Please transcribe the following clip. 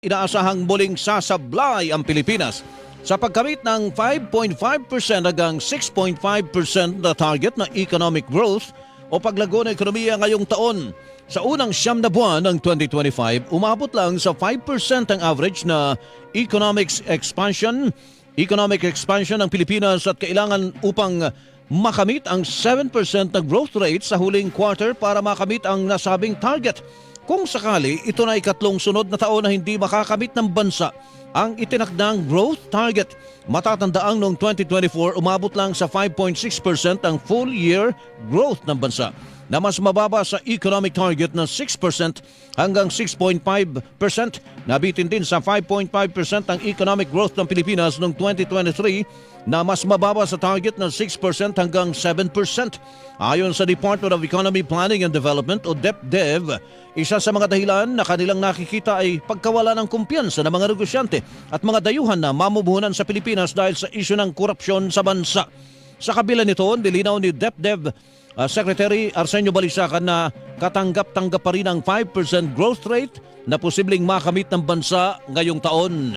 Inaasahang muling sasablay ang Pilipinas sa pagkamit ng 5.5% hanggang 6.5% na target na economic growth o paglago ng ekonomiya ngayong taon. Sa unang siyam na buwan ng 2025, umabot lang sa 5% ang average na economic expansion, economic expansion ng Pilipinas at kailangan upang makamit ang 7% na growth rate sa huling quarter para makamit ang nasabing target. Kung sakali, ito na ikatlong sunod na taon na hindi makakamit ng bansa ang itinakdang growth target. Matatandaang noong 2024, umabot lang sa 5.6% ang full year growth ng bansa na mas mababa sa economic target na 6% hanggang 6.5%. Nabitin din sa 5.5% ang economic growth ng Pilipinas noong 2023 na mas mababa sa target na 6% hanggang 7%. Ayon sa Department of Economy Planning and Development o DepDev, isa sa mga dahilan na kanilang nakikita ay pagkawala ng kumpiyansa ng mga negosyante at mga dayuhan na mamubuhunan sa Pilipinas dahil sa isyu ng korupsyon sa bansa. Sa kabila nito, nilinaw ni DepDev uh, Secretary Arsenio Balisacan na katanggap-tanggap pa rin ang 5% growth rate na posibleng makamit ng bansa ngayong taon.